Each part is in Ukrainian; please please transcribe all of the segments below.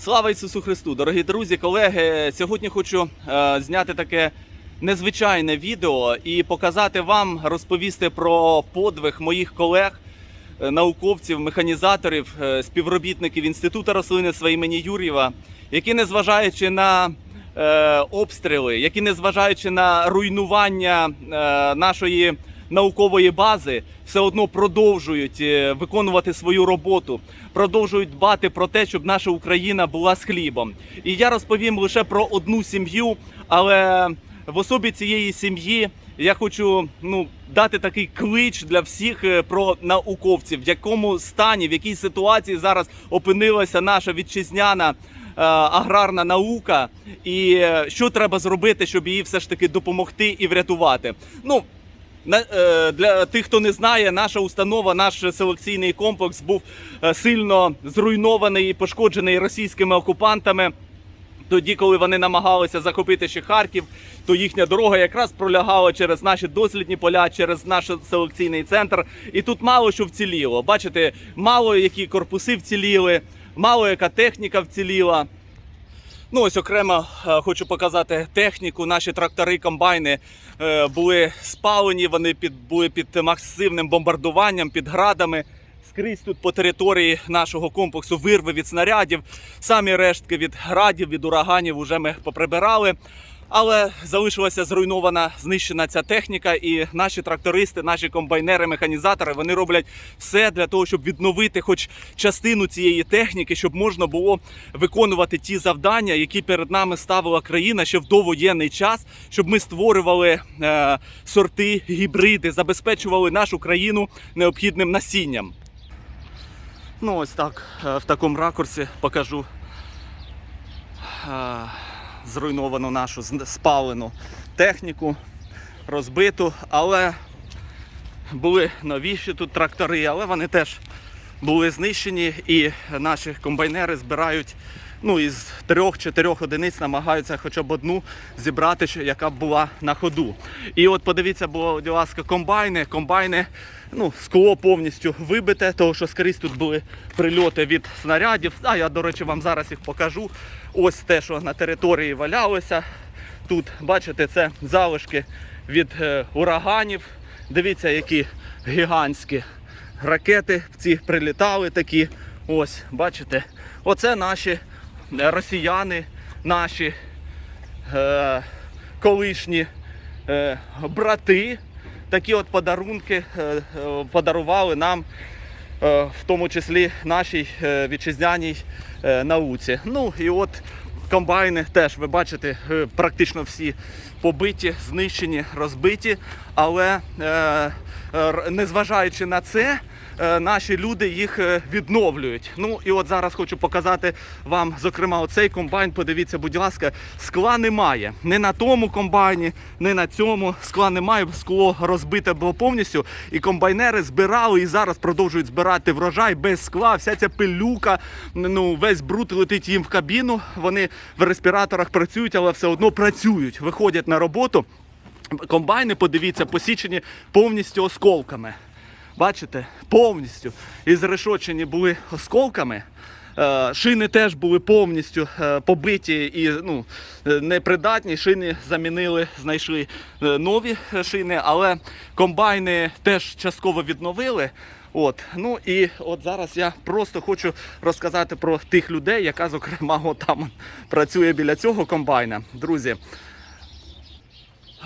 Слава Ісусу Христу! Дорогі друзі, колеги! Сьогодні хочу е, зняти таке незвичайне відео і показати вам, розповісти про подвиг моїх колег, е, науковців, механізаторів, е, співробітників Інституту рослинництва імені Юр'єва, які, незважаючи на е, обстріли, які, незважаючи на руйнування е, нашої наукової бази, все одно продовжують е, виконувати свою роботу, продовжують дбати про те, щоб наша Україна була з хлібом. І я розповім лише про одну сім'ю, але в особі цієї сім'ї я хочу ну дати такий клич для всіх е, про науковців, в якому стані, в якій ситуації зараз опинилася наша вітчизняна. е, Аграрна наука, і що треба зробити, щоб її все ж таки допомогти і врятувати. Ну для тих, хто не знає, наша установа, наш селекційний комплекс був е, сильно зруйнований і пошкоджений російськими окупантами. Тоді, коли вони намагалися захопити ще Харків, то їхня дорога якраз пролягала через наші дослідні поля, через наш селекційний центр. І тут мало що вціліло. Бачите, мало які корпуси вціліли, мало яка техніка вціліла. Ну, ось окремо е, хочу показати техніку. Наші трактори, комбайни е, були спалені, вони під, були під масивним бомбардуванням, під градами. Скрізь тут по території нашого комплексу вирви від снарядів. Самі рештки від градів, від ураганів вже ми поприбирали. Але залишилася зруйнована, знищена ця техніка, і наші трактористи, наші комбайнери, механізатори вони роблять все для того, щоб відновити хоч частину цієї техніки, щоб можна було виконувати ті завдання, які перед нами ставила країна ще в довоєнний час, щоб ми створювали е, сорти, гібриди, забезпечували нашу країну необхідним насінням. Ну, ось так, е, в такому ракурсі покажу е, зруйновану нашу спалену техніку, розбиту, але були новіші тут трактори, але вони теж були знищені, і наші комбайнери збирають. Ну, із трьох-чотирьох одиниць намагаються хоча б одну зібрати, яка б була на ходу. І от подивіться, будь ласка, комбайни. Комбайни, ну, скло повністю вибите, тому що скрізь тут були прильоти від снарядів. А я, до речі, вам зараз їх покажу. Ось те, що на території валялося. Тут, бачите, це залишки від е, ураганів. Дивіться, які гігантські ракети ці прилітали такі. Ось, бачите, оце наші е, росіяни, наші е, колишні е, брати. Такі от подарунки е, е, подарували нам, е, в тому числі нашій вітчизняній науці. Ну і от комбайни теж ви бачите, практично всі побиті, знищені, розбиті. Але незважаючи на це, наші люди їх е, відновлюють. Ну і от зараз хочу показати вам, зокрема, оцей комбайн. Подивіться, будь ласка, скла немає. Не на тому комбайні, не на цьому скла немає. Скло розбите було повністю. І комбайнери збирали і зараз продовжують збирати врожай без скла. Вся ця пилюка, ну весь бруд летить їм в кабіну. Вони в респіраторах працюють, але все одно працюють, виходять на роботу. Комбайни, подивіться, посічені повністю осколками. Бачите, повністю. І зрешочені були осколками. Е, Шини теж були повністю е, побиті і ну, е, непридатні. Шини замінили, знайшли нові шини, але комбайни теж частково відновили. От, ну і от зараз я просто хочу розказати про тих людей, яка, зокрема, от там працює біля цього комбайна. Друзі,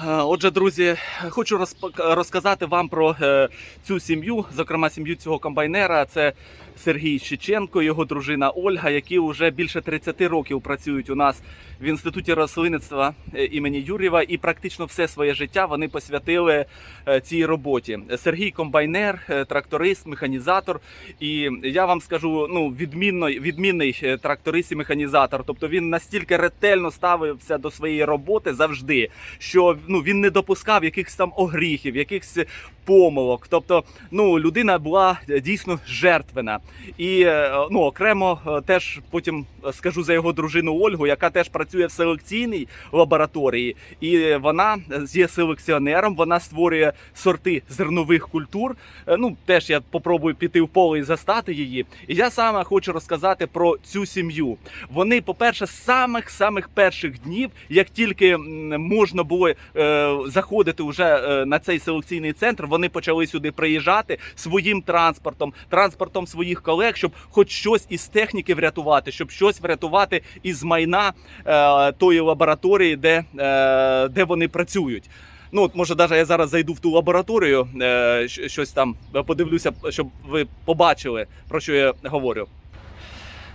Отже, друзі, хочу розказати вам про е, цю сім'ю, зокрема сім'ю цього комбайнера. Це Сергій Щеченко, його дружина Ольга, які вже більше 30 років працюють у нас в інституті рослинництва е, імені Юрєва, і практично все своє життя вони посвятили е, цій роботі. Сергій комбайнер, е, тракторист, механізатор. І я вам скажу, ну відмінно, відмінний тракторист і механізатор. Тобто він настільки ретельно ставився до своєї роботи завжди, що ну він не допускав якихось там огріхів, якихось помилок. Тобто, ну, людина була е, дійсно жертвена. І е, ну, окремо е, теж потім скажу за його дружину Ольгу, яка теж працює в селекційній лабораторії, і вона є селекціонером. Вона створює сорти зернових культур. Ну, теж я попробую піти в поле і застати її. І я саме хочу розказати про цю сім'ю. Вони, по-перше, з самих самих перших днів, як тільки можна було е, заходити вже на цей селекційний центр, вони почали сюди приїжджати своїм транспортом, транспортом своїх колег, щоб хоч щось із техніки врятувати, щоб щось врятувати із майна е, тої лабораторії, де, е, де вони працюють. Ну, от, може, навіть я зараз зайду в ту лабораторію, е, щось там подивлюся, щоб ви побачили, про що я говорю.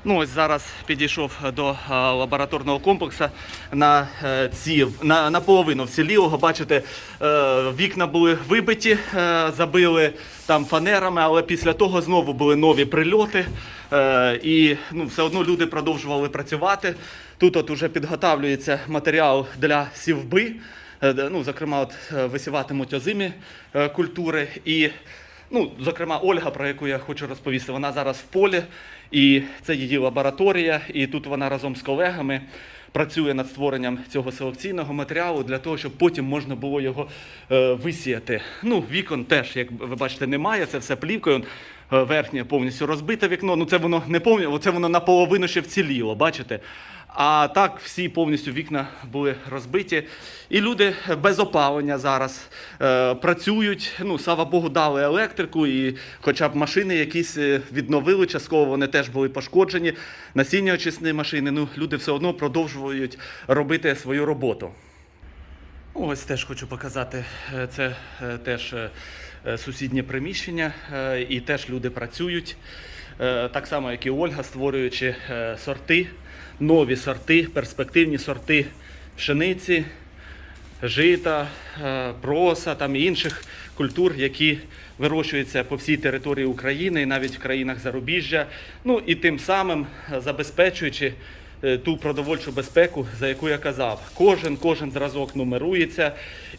Ну, ось зараз підійшов до е, лабораторного комплексу на е, ці на, наполовину вцілілого. Бачите, е, вікна були вибиті, забили там фанерами, але після того знову були нові прильоти. І ну, все одно люди продовжували працювати. Тут от уже підготавлюється матеріал для сівби. Ну, зокрема, от висіватимуть озимі культури. І, ну, зокрема, Ольга, про яку я хочу розповісти, вона зараз в полі, і це її лабораторія. І тут вона разом з колегами працює над створенням цього селекційного матеріалу для того, щоб потім можна було його е, висіяти. Ну, вікон теж, як ви бачите, немає. Це все плівкою. Е, Верхнє повністю розбите вікно. Ну це воно не повністю, це воно наполовину ще вціліло, бачите? А так всі повністю вікна були розбиті. І люди без опалення зараз е, працюють. Ну, слава Богу, дали електрику, і хоча б машини якісь е, відновили частково, вони теж були пошкоджені. Насіння очисні машини. Ну, люди все одно продовжують робити свою роботу. Ось теж хочу показати. е, Це е, теж сусіднє приміщення, і теж люди працюють. Так само, як і Ольга, створюючи сорти, нові сорти, перспективні сорти пшениці, жита, е, проса там інших культур, які вирощуються по всій території України і навіть в країнах зарубіжжя. Ну і тим самим е, забезпечуючи ту продовольчу безпеку, за яку я казав. Кожен, кожен зразок нумерується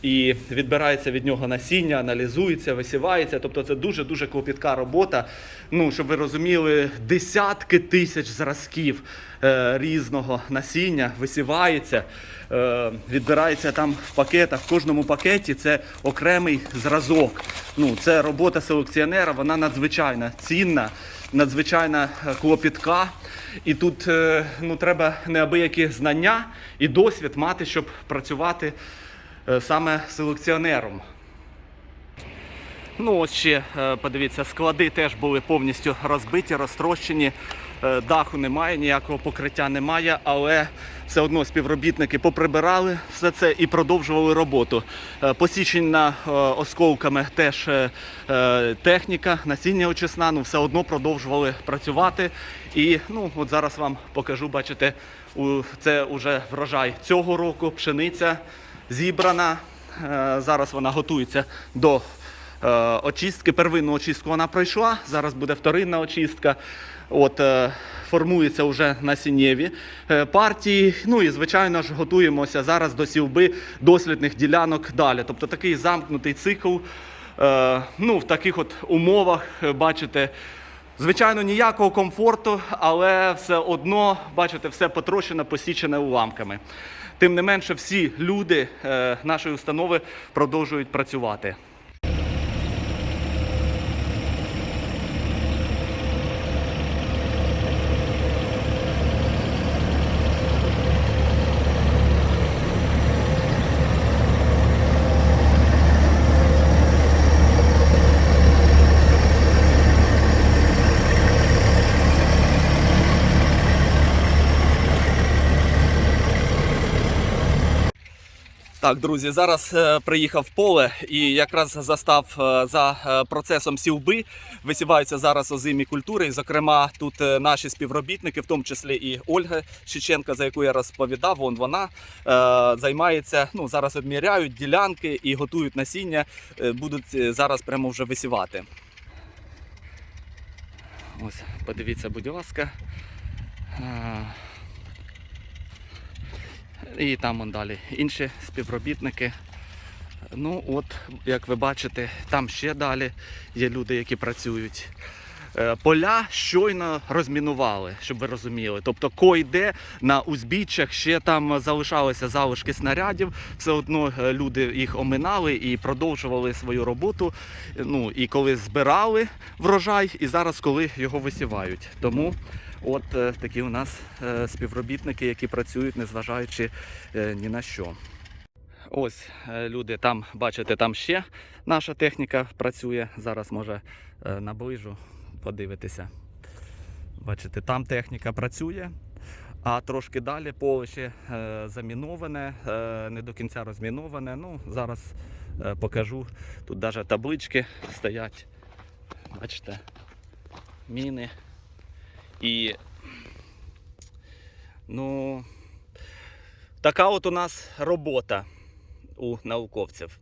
і відбирається від нього насіння, аналізується, висівається. Тобто це дуже дуже клопітка робота. Ну, щоб ви розуміли, десятки тисяч зразків е, різного насіння висівається. Е, відбирається там в пакетах. В кожному пакеті це окремий зразок. Ну, це робота селекціонера, вона надзвичайно цінна, надзвичайно е, клопітка. І тут е, ну, треба неабиякі знання і досвід мати, щоб працювати е, саме селекціонером. Ну, ось ще подивіться, склади теж були повністю розбиті, розтрощені. Е, Даху немає, ніякого покриття немає, але все одно співробітники поприбирали все це і продовжували роботу. Е, Посічена е, осколками теж техніка, насіння очисна, ну все одно продовжували працювати. І ну, от зараз вам покажу, бачите, це вже врожай цього року, пшениця зібрана. Зараз вона готується до очистки. Первинну очистку вона пройшла. Зараз буде вторинна очистка. От, е, формується вже насіннєві е, партії. Ну і звичайно ж готуємося зараз до сівби дослідних ділянок далі. Тобто такий замкнутий цикл. Е, ну, в таких от умовах, бачите, Звичайно, ніякого комфорту, але все одно, бачите, все потрощено, посічене уламками. Тим не менше, всі люди нашої установи продовжують працювати. Так, друзі, зараз е, приїхав в поле і якраз застав е, за е, процесом сівби. Висіваються зараз озимі культури. І, зокрема, тут наші співробітники, в тому числі і Ольга Шиченка, за яку я розповідав, вон вона займається. Ну зараз відміряють ділянки і готують насіння. будуть зараз прямо вже висівати. Ось, подивіться, будь ласка. І там он далі інші співробітники Ну, от, як ви бачите, там ще далі є люди, які працюють. Е, Поля щойно розмінували, щоб ви розуміли. Тобто, койде на узбіччях ще там залишалися залишки снарядів. Все одно е, люди їх оминали і продовжували свою роботу. Ну і коли збирали врожай, і зараз коли його висівають. Тому от е, такі у нас е, співробітники, які працюють, незважаючи е, ні на що. Ось люди там, бачите, там ще наша техніка працює. Зараз може наближу подивитися. Бачите, там техніка працює, а трошки далі поле ще заміноване, не до кінця розміноване. Ну, зараз покажу. Тут навіть таблички стоять. Бачите, міни. І ну, така от у нас робота у науковців.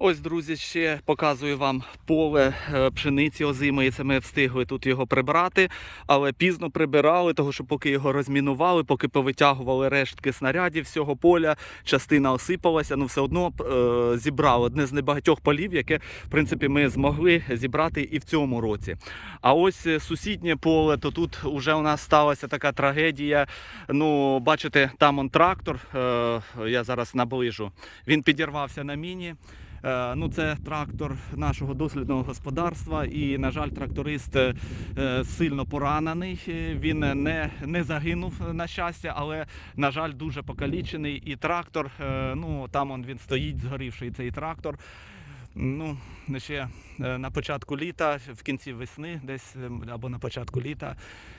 Ось, друзі, ще показую вам поле е, пшениці озимої. Це ми встигли тут його прибрати, але пізно прибирали, тому що поки його розмінували, поки повитягували рештки снарядів всього поля, частина осипалася, ну все одно е, зібрали одне з небагатьох полів, яке в принципі ми змогли зібрати і в цьому році. А ось е, сусіднє поле, то тут вже у нас сталася така трагедія. Ну, бачите, там он трактор. е, Я зараз наближу. Він підірвався на міні. Е, Ну, це трактор нашого дослідного господарства, і, на жаль, тракторист е, сильно поранений. Він не, не загинув на щастя, але, на жаль, дуже покалічений. І трактор, е, ну там он він стоїть, згорівший цей трактор. Ну, ще на початку літа, в кінці весни, десь е, або на початку літа,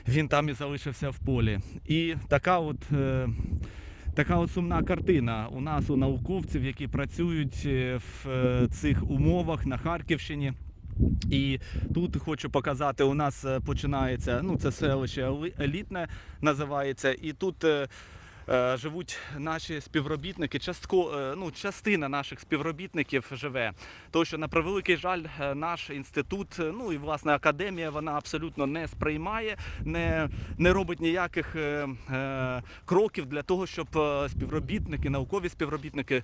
він там і залишився в полі. І така от. Така от сумна картина у нас у науковців, які працюють е, в е, цих умовах на Харківщині. І тут хочу показати, у нас е, починається, ну це селище Ели- елітне називається, і тут живуть наші співробітники. Частко, е, ну, частина наших співробітників живе. Тому що на превеликий жаль, е, наш інститут, е, ну і власне академія, вона абсолютно не сприймає, не, не робить ніяких е, е, кроків для того, щоб е, співробітники, наукові співробітники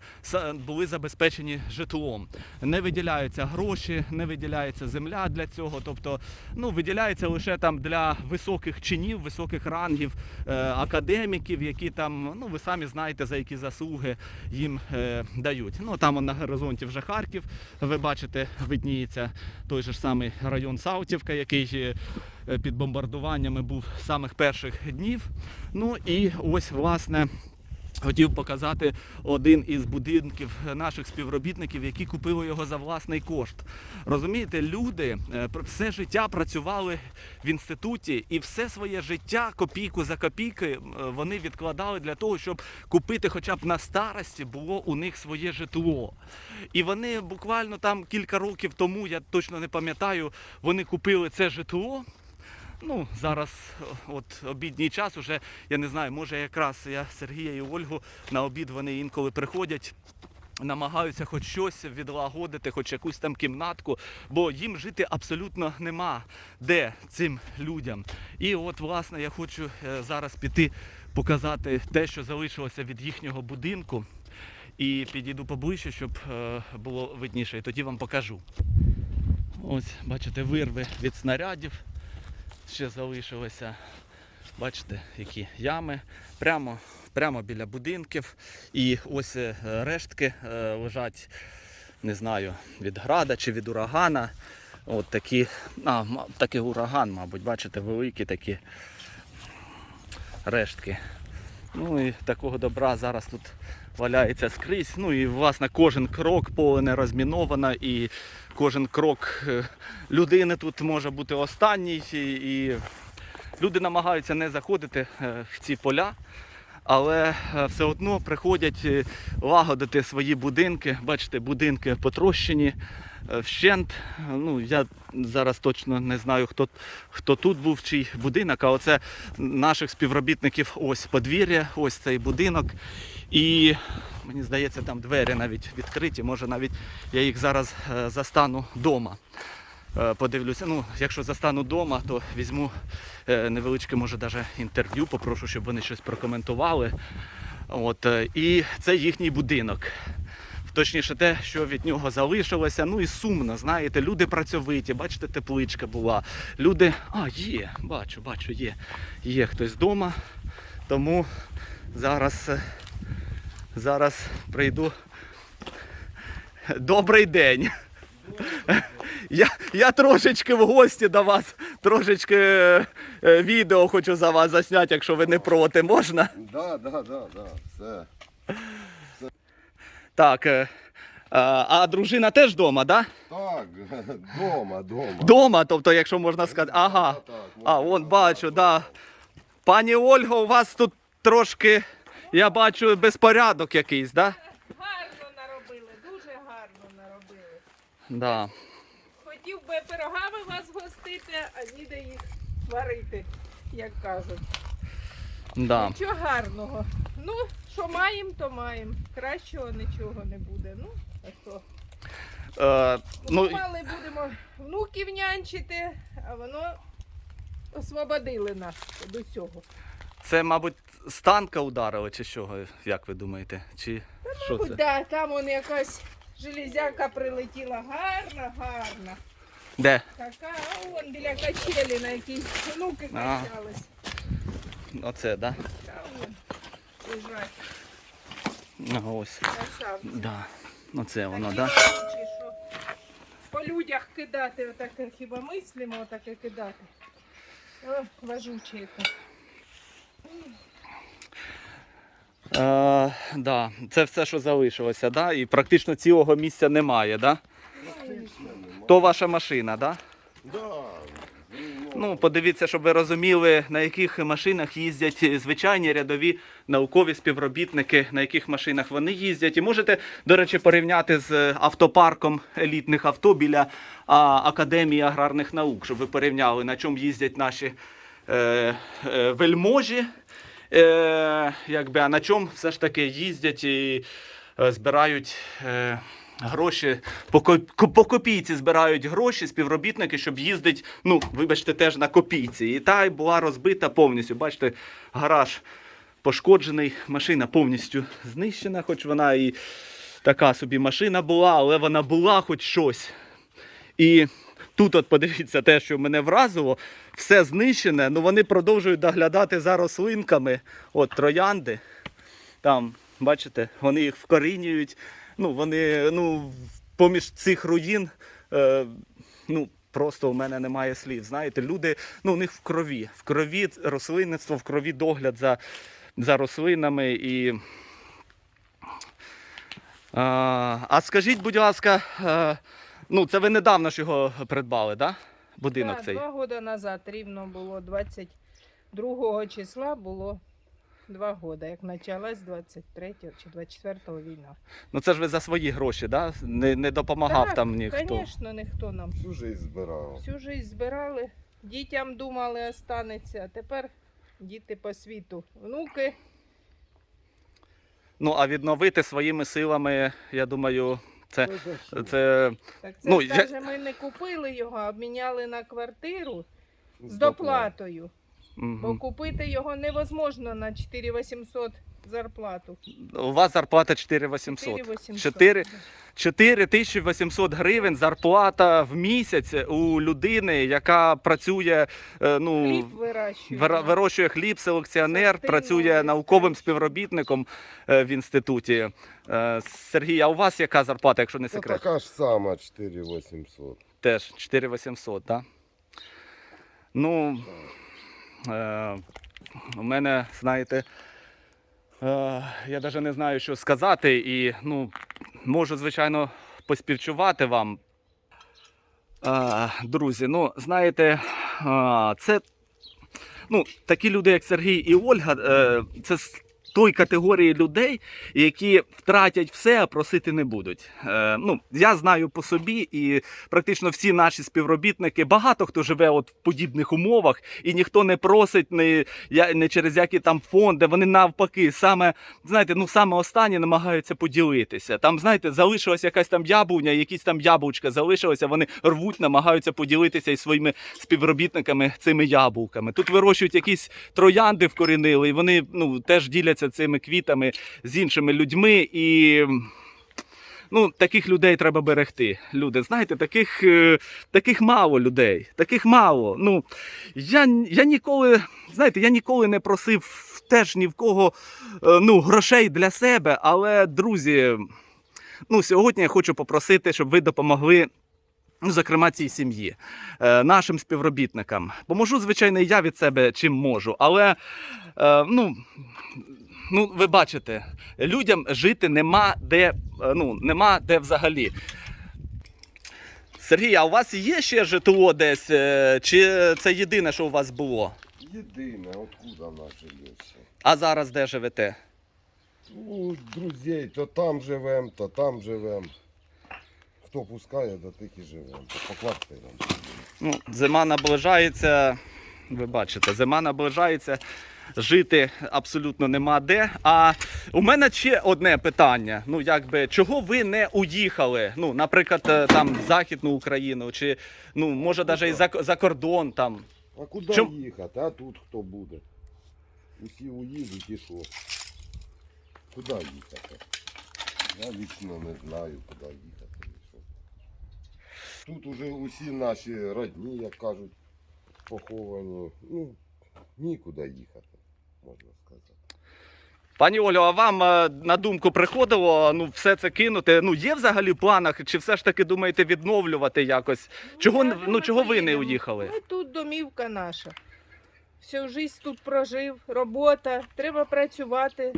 були забезпечені житлом. Не виділяються гроші, не виділяється земля для цього. Тобто, ну виділяється лише там для високих чинів, високих рангів е, академіків, які там, ну ви самі знаєте, за які заслуги їм е, дають. Ну там на горизонті вже Харків. Ви бачите, видніється той же ж самий район Саутівка, який е, під бомбардуваннями був з самих перших днів. Ну і ось власне. Хотів показати один із будинків наших співробітників, які купили його за власний кошт. Розумієте, люди е, все життя працювали в інституті, і все своє життя, копійку за копійки, е, вони відкладали для того, щоб купити, хоча б на старості, було у них своє житло. І вони буквально там кілька років тому, я точно не пам'ятаю, вони купили це житло. Ну, зараз от обідній час уже, я не знаю, може якраз я Сергія і Ольгу на обід вони інколи приходять. Намагаються хоч щось відлагодити, хоч якусь там кімнатку, бо їм жити абсолютно нема де цим людям. І от, власне, я хочу е, зараз піти показати те, що залишилося від їхнього будинку. І підійду поближче, щоб е, було видніше. І тоді вам покажу. Ось, бачите, вирви від снарядів ще залишилося. Бачите, які ями. Прямо, прямо біля будинків. І ось е, рештки е, лежать, не знаю, від града чи від урагана. От такі, а, такий ураган, мабуть, бачите, великі такі рештки. Ну і такого добра зараз тут валяється скрізь. Ну і власне кожен крок поле не розміновано, і кожен крок е, людини тут може бути останній. І, люди намагаються не заходити е, в ці поля. Але е, все одно приходять лагодити свої будинки. Бачите, будинки потрощені вщент. Ну, я зараз точно не знаю, хто, хто тут був, чий будинок, а оце наших співробітників ось подвір'я, ось цей будинок. І мені здається, там двері навіть відкриті. Може навіть я їх зараз е, застану вдома. Е, Подивлюся, ну, якщо застану вдома, то візьму е, невеличке, може, даже інтерв'ю, попрошу, щоб вони щось прокоментували. От, і це їхній будинок. точніше, те, що від нього залишилося. Ну і сумно, знаєте, люди працьовиті, бачите, тепличка була. Люди. А, є, бачу, бачу, є. Є хтось вдома. Тому зараз, зараз прийду. Добрий день. Я, я трошечки в гості до вас, трошечки е, відео хочу за вас засняти, якщо ви не проти, можна? Да, да, да, да, все. Так. е, а, а дружина теж вдома, так? Да? Так, дома, дома. Дома, тобто, якщо можна сказати. Ага. Так, так, А, вон бачу, да. Пані Ольго, у вас тут трошки, я бачу, безпорядок якийсь, да? Гарно наробили, дуже гарно наробили. Да. Хотів би пирогами вас гостити, а ніде їх варити, як кажуть. Да. Нічого гарного. Ну, що маємо, то маємо. Кращого нічого не буде. Ну, а що? Е, ну, Мали будемо внуків нянчити, а воно освободили нас до цього. Це, мабуть, з танка ударили, чи що, як ви думаєте? Чи що це? Да, там он якась железяка прилетіла гарна, гарна. Де? Така, а вон біля качелі, на якій внуки А. качались. Оце, да? Та вон лежать А, Ось. красавці. Да. Оце воно, Такі да? чи що По людях кидати, отаке хіба мислимо, отаке кидати. О, важуче яке. Е, да. Це все, що залишилося, да? І практично цілого місця немає, да? То ваша машина, да? Да. Ну, подивіться, щоб ви розуміли, на яких машинах їздять звичайні рядові наукові співробітники, на яких машинах вони їздять. І можете, до речі, порівняти з автопарком елітних авто біля а, Академії аграрних наук, щоб ви порівняли, на чому їздять наші е, е, вельможі, е, якби, а на чому все ж таки їздять і е, збирають. Е, Гроші по, копійці збирають гроші співробітники, щоб їздити, ну, вибачте, теж на копійці. І та була розбита повністю. Бачите, гараж пошкоджений, машина повністю знищена, хоч вона і така собі машина була, але вона була хоч щось. І тут, от подивіться, те, що мене вразило, все знищене, ну вони продовжують доглядати за рослинками. От троянди. Там, бачите, вони їх вкорінюють. Ну, вони, ну, поміж цих руїн, е, ну, просто у мене немає слів. Знаєте, люди, ну, у них в крові. В крові рослинництво, в крові догляд за, за рослинами. І... А, а скажіть, будь ласка, е, ну, це ви недавно ж його придбали, да? Будинок Так, цей. Два роки назад рівно було 22 числа було два роки, як почалась 23 чи 24 війна. Ну це ж ви за свої гроші, да? Не, не допомагав там ніхто. Звісно, ніхто нам. Всю жизнь збирав. Всю життя збирали, дітям думали, останеться, а тепер діти по світу. Внуки, Ну, а відновити своїми силами, я думаю, це. Ну, це так це Ну, ж я- ми не купили його, а обміняли на квартиру з доплатою. Бо мгм. купити його невозможно на 4800 зарплату. у вас зарплата 4800. 4800. 4 4800 гривень зарплата в місяць у людини, яка працює, е, ну, Хліб вирощує. вирощує хліб, селекціонер, Активно працює науковим співробітником е, в інституті. Е, Сергій, а у вас яка зарплата, якщо не Це секрет? така ж сама 4800. Теж 4800, так? Ну, е, у мене, знаєте, я навіть не знаю, що сказати, і ну, можу, звичайно, поспівчувати вам. Е, друзі, ну, знаєте, е, це ну, такі люди, як Сергій і Ольга, е, це той категорії людей, які втратять все, а просити не будуть. Е, ну, я знаю по собі, і практично всі наші співробітники, багато хто живе от в подібних умовах, і ніхто не просить не, я- не через які там фонди. Вони навпаки, саме знаєте, ну саме останні намагаються поділитися. Там, знаєте, залишилась якась там яблуня, якісь там яблучка залишилося. Вони рвуть, намагаються поділитися із своїми співробітниками цими яблуками. Тут вирощують якісь троянди вкорінили, і вони ну теж діляться цими квітами з іншими людьми і. Ну, таких людей треба берегти. Люди, знаєте, таких, е, таких мало людей. Таких мало. Ну, я, я ніколи, знаєте, я ніколи не просив теж ні в кого е, ну, грошей для себе. Але, друзі, ну, сьогодні я хочу попросити, щоб ви допомогли. Ну, зокрема, цій сім'ї, е, нашим співробітникам. Поможу, звичайно, я від себе чим можу. Але ну, ну, ви бачите, людям жити нема де, е, ну, нема де взагалі. Сергій, а у вас є ще житло десь? е, Чи це єдине, що у вас було? Єдине, откуда наше льося? А зараз де живете? Ну, друзей, то там живем, то там живем. Хто пускає, до тих і живем. По квартирам. Ну, зима наближається. Ви бачите, зима наближається. Жити абсолютно нема де. А у мене ще одне питання. Ну, якби, чого ви не уїхали? Ну, наприклад, е, там в Західну Україну, чи ну, може навіть і за, за кордон там. А куди Чом- їхати? А тут хто буде? Усі уїдуть і що? Куди їхати? Я вічно не знаю, куди їхати. і що. Тут уже усі наші родні, як кажуть, поховані. Ну, нікуди їхати, можна сказати. Пані Олю, а вам е, на думку приходило ну, все це кинути? Ну, є взагалі в планах, чи все ж таки думаєте відновлювати якось? Чого думаю, ну, чого ви не уїхали? Ну, тут домівка наша. Всю життя тут прожив, робота, треба працювати,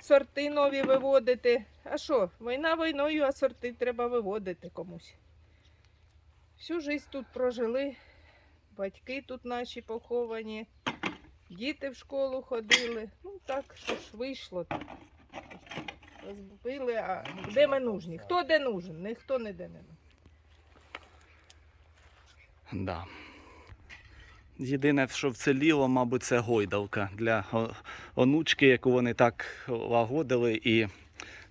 сорти нові виводити. А що, війна війною, а сорти треба виводити комусь. Всю життя тут прожили, батьки тут наші поховані, діти в школу ходили. Ну так, що ж вийшло. Розбили, а де ми нужні? Хто де нужен? Ніхто не де не нужен. Да. Єдине, що вціліло, мабуть, це гойдалка для онучки, яку вони так лагодили. І,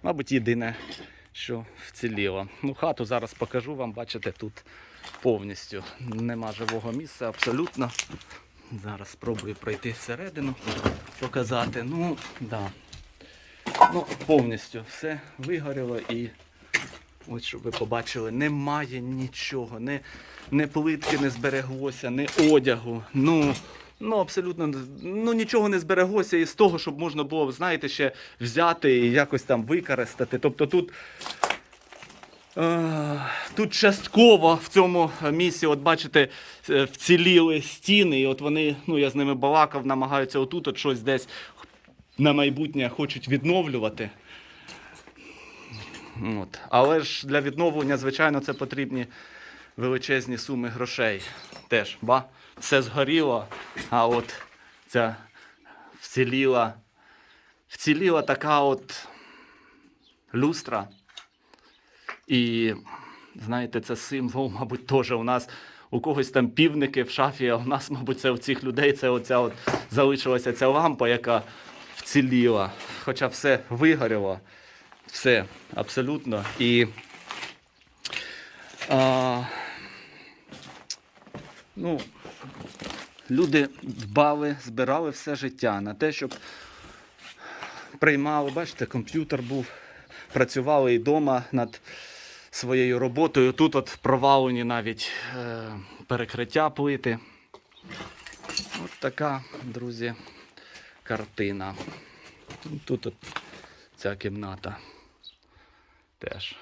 мабуть, єдине, що вціліло. Ну, хату зараз покажу вам, бачите, тут повністю нема живого місця абсолютно. Зараз спробую пройти всередину, показати. Ну, да. Ну, повністю все вигоріло і ось щоб ви побачили, немає нічого, не, не плитки не збереглося, не одягу. Ну, ну абсолютно ну, нічого не збереглося із того, щоб можна було, знаєте, ще взяти і якось там використати. Тобто тут. Е, Тут частково в цьому місці, от бачите, е, вціліли стіни, і от вони, ну я з ними балакав, намагаються отут от щось десь на майбутнє хочуть відновлювати. От. Але ж для відновлення, звичайно, це потрібні величезні суми грошей. Теж, ба? Все згоріло, а от ця вціліла, вціліла така от люстра. І знаєте, це символ, мабуть, теж у нас. У когось там півники в шафі, а у нас, мабуть, це у цих людей це оця от залишилася ця лампа, яка вціліла. Хоча все вигоріло. Все, абсолютно. І а, ну, люди дбали, збирали все життя на те, щоб приймали, бачите, комп'ютер був, працювали і вдома над своєю роботою. Тут от провалені навіть е, перекриття плити. От така, друзі, картина. Тут от ця кімната теж.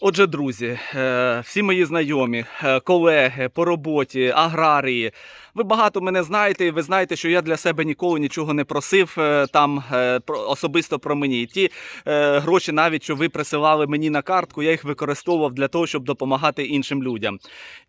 Отже, друзі, е, всі мої знайомі, е, колеги по роботі, аграрії. Ви багато мене знаєте, і ви знаєте, що я для себе ніколи нічого не просив е, там е, особисто про мені. І ті е, гроші, навіть що ви присилали мені на картку, я їх використовував для того, щоб допомагати іншим людям.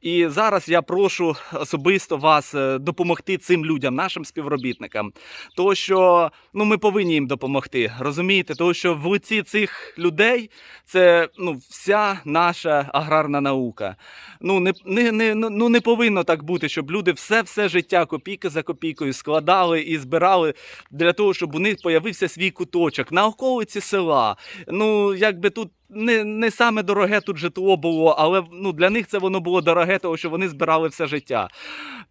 І зараз я прошу особисто вас допомогти цим людям, нашим співробітникам. Тому що ну, ми повинні їм допомогти. Розумієте? Тому що в лиці цих людей це ну, вся наша аграрна наука. Ну не, не, не, ну, не повинно так бути, щоб люди все все життя копійки за копійкою складали і збирали для того, щоб у них появився свій куточок на околиці села. Ну, якби тут. Не, не саме дороге тут житло було, але ну, для них це воно було дороге, тому що вони збирали все життя.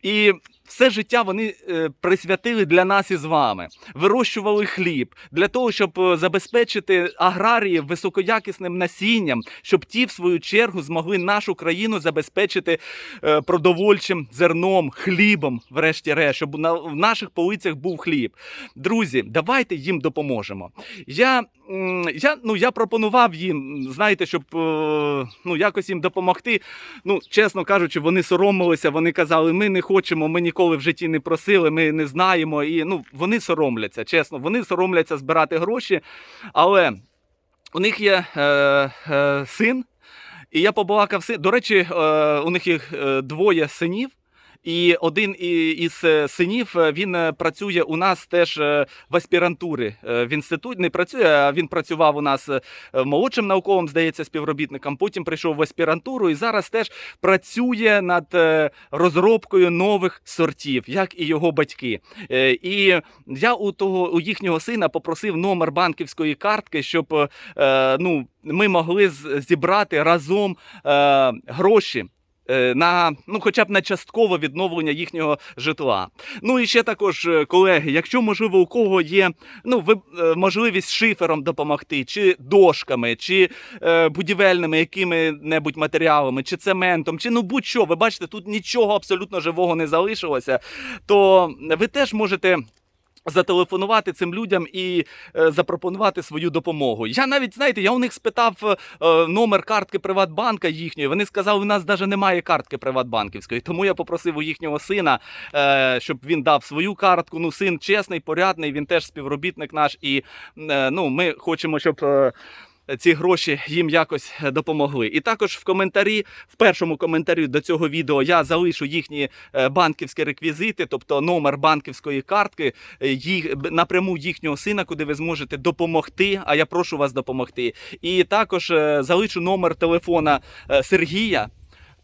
І все життя вони е, присвятили для нас із вами, вирощували хліб для того, щоб е, забезпечити аграріїв високоякісним насінням, щоб ті, в свою чергу, змогли нашу країну забезпечити е, продовольчим зерном, хлібом, врешті-решт, щоб на, наших полицях був хліб. Друзі, давайте їм допоможемо. Я, я, ну, я пропонував їм, знаєте, щоб е, ну, якось їм допомогти. Ну, чесно кажучи, вони соромилися, вони казали, ми не хочемо, ми ніколи в житті не просили, ми не знаємо. І ну, вони соромляться, чесно, вони соромляться збирати гроші. Але у них є е, е, син, і я побалакав син. До речі, е, у них їх е, двоє синів. І один із е, синів е, він е, працює у нас теж в аспірантурі в інституті. Не працює, а він працював у нас молодшим науковим, здається, співробітником. Потім прийшов в аспірантуру і зараз теж працює над розробкою нових сортів, як і його батьки. І я у того у їхнього сина попросив номер банківської картки, щоб ну, ми могли зібрати разом гроші. Е, На ну, хоча б на часткове відновлення їхнього житла. Ну і ще також, е, колеги, якщо можливо у кого є ну ви, е, можливість шифером допомогти, чи дошками, чи е, будівельними якими-небудь матеріалами, чи цементом, чи ну будь-що, ви бачите, тут нічого абсолютно живого не залишилося, то ви теж можете. Зателефонувати цим людям і е, запропонувати свою допомогу. Я навіть знаєте, я у них спитав е, е, номер картки Приватбанка їхньої. Вони сказали, у нас навіть немає картки Приватбанківської. Тому я попросив у їхнього сина, е, щоб він дав свою картку. Ну, син чесний, порядний, він теж співробітник наш. І е, ну, ми хочемо, щоб. е, ці гроші їм якось допомогли. І також в коментарі, в першому коментарі до цього відео я залишу їхні е, банківські реквізити, тобто номер банківської картки, е, їх напряму їхнього сина, куди ви зможете допомогти. А я прошу вас допомогти. І також е, залишу номер телефона Сергія.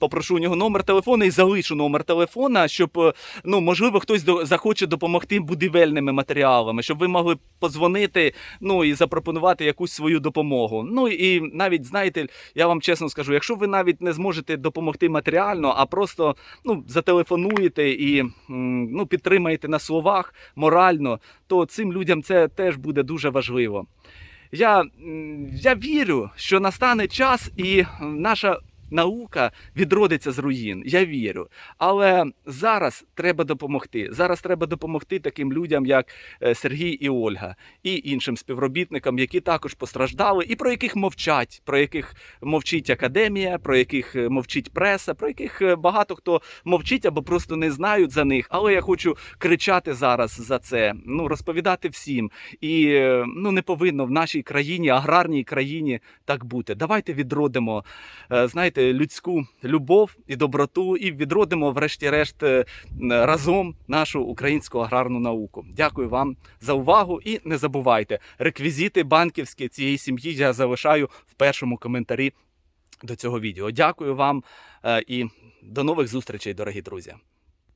Попрошу у нього номер телефона і залишу номер телефона, щоб е, ну можливо хтось до- захоче допомогти будівельними матеріалами, щоб ви могли подзвонити, ну і запропонувати якусь свою допомогу. Ну і навіть знаєте, я вам чесно скажу, якщо ви навіть не зможете допомогти матеріально, а просто ну зателефонуєте і ну підтримаєте на словах морально, то цим людям це теж буде дуже важливо. Я, я вірю, що настане час, і наша наука відродиться з руїн. Я вірю. Але зараз треба допомогти. Зараз треба допомогти таким людям, як е, Сергій і Ольга, і іншим співробітникам, які також постраждали, і про яких мовчать, про яких мовчить академія, про яких е, мовчить преса, про яких е, багато хто мовчить або просто не знають за них. Але я хочу кричати зараз за це, ну розповідати всім. І ну не повинно в нашій країні, аграрній країні так бути. Давайте відродимо, знаєте, людську любов і доброту, і відродимо, врешті-решт, е, разом нашу українську аграрну науку. Дякую вам за увагу і не забувайте, реквізити банківські цієї сім'ї я залишаю в першому коментарі до цього відео. Дякую вам е, і до нових зустрічей, дорогі друзі.